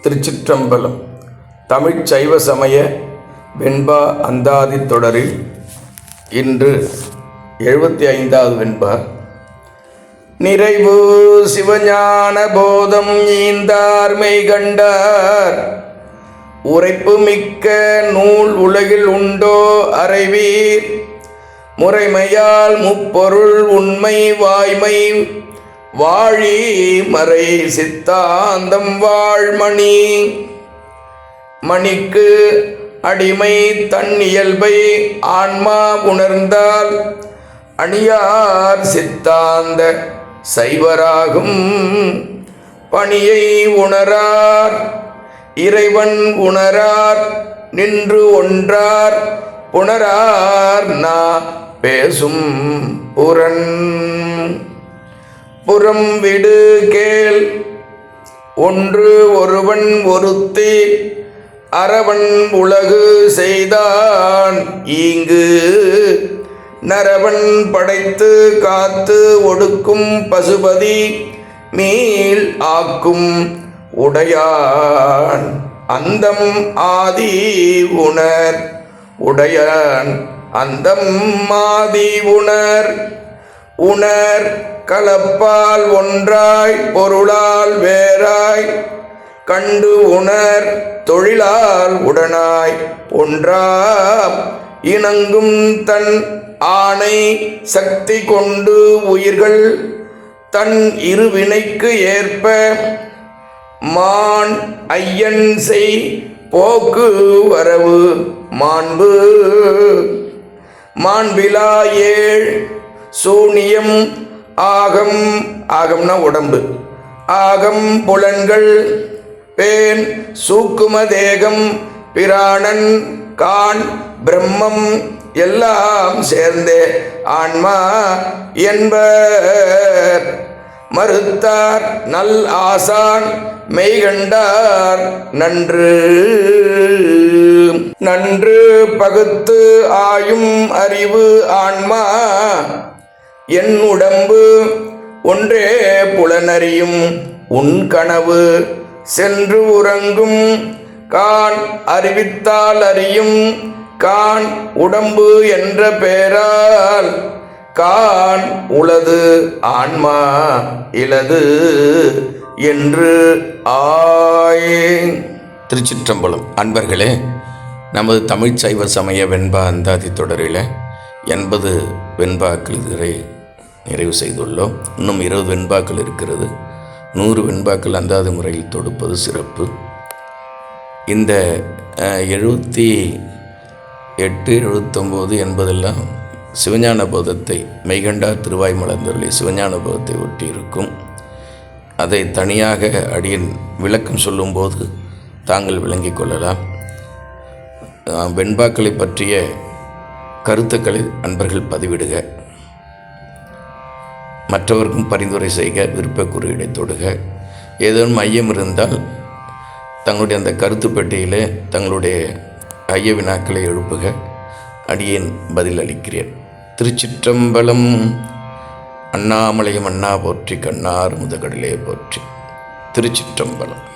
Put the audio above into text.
திருச்சிற்றம்பலம் தமிழ்ச் சைவ சமய வெண்பா அந்தாதி தொடரில் இன்று எழுபத்தி ஐந்தாவது வெண்பா. நிறைவு சிவஞான போதம் ஈந்தார்மை கண்டார் உரைப்பு மிக்க நூல் உலகில் உண்டோ அறைவீர். முறைமையால் முப்பொருள் உண்மை வாய்மை வாழி மறை சித்தாந்தம் வாழ்மணி. மணிக்கு அடிமை தன் இயல்பை ஆன்மா உணர்ந்தால் அணியார் சித்தாந்த சைவராகும். பணியை உணரார் இறைவன் உணரார் நின்று ஒன்றார் புணரார் நா பேசும் புரன் புறம் விடு கேள். ஒன்று ஒருவன் ஒருத்தி அரவன் உலகு செய்தான். ஈங்கு நரவன் படைத்து காத்து ஒடுக்கும் பசுபதி மீள் ஆக்கும் உடையான். அந்தம் ஆதி உணர் உடையான். அந்தம் ஆதி உணர் உணர் கலப்பால் ஒன்றாய் பொருளால் வேறாய் கண்டு உணர் தொழிலால் உடனாய் ஒன்றா இணங்கும் தன் ஆணை சக்தி கொண்டு உயிர்கள் தன் இருவினைக்கு ஏற்ப மான் ஐயன் செய் போக்கு வரவு மாண்பு. மாண்பிலா ஏழ் சூனியம் ஆகம். ஆகம்னா உடம்பு. ஆகம் புலன்கள். பேன் சூக்கும தேகம் பிராணன் கான் பிரம்மம். எல்லாம் சேர்ந்தே ஆன்மா என்பர். மறுத்தார் நல் ஆசான். மெய்கண்டார் நன்று. நன்று பகுத்து ஆயும் அறிவு ஆன்மா. என் உடம்பு ஒன்றே புலனறியும் உன் கனவு சென்று உறங்கும். கான் அறிவித்தால் அறியும் கான் உடம்பு என்ற பெயரால். கான் உளது ஆன்மா இலது என்று ஆயே. திருச்சிற்றம்பலம். அன்பர்களே நமது தமிழ் சைவ சமய வெண்பா அந்தாதி தொடரில் எண்பது வெண்பாக்கள் நிறைவு செய்துள்ளோம். இன்னும் இருபது வெண்பாக்கள் இருக்கிறது. நூறு வெண்பாக்கள் அந்தாதி முறையில் தொடுப்பது சிறப்பு. இந்த எழுபத்தி எட்டு எழுபத்தொம்போது என்பதெல்லாம் சிவஞான போதத்தை மெய்கண்டார் திருவாய் மலர்ந்தருளி சிவஞான போதத்தை ஒட்டி இருக்கும். அதை தனியாக அடியின் விளக்கம் சொல்லும்போது தாங்கள் விளங்கிக் கொள்ளலாம். வெண்பாக்களை பற்றிய கருத்துக்களை அன்பர்கள் பதிவிடுக. மற்றவருக்கும் பரிந்துரை செய்க விருப்ப குறியீடை தொடுக. ஏதேனும் ஐயம் இருந்தால் தங்களுடைய அந்த கருத்து பெட்டியிலே தங்களுடைய ஐய வினாக்களை எழுப்புக. அடியேன் பதில் அளிக்கிறேன். திருச்சிற்றம்பலம் அண்ணாமலையும் அண்ணா போற்றி கண்ணார் முதகடலே போற்றி. திருச்சிற்றம்பலம்.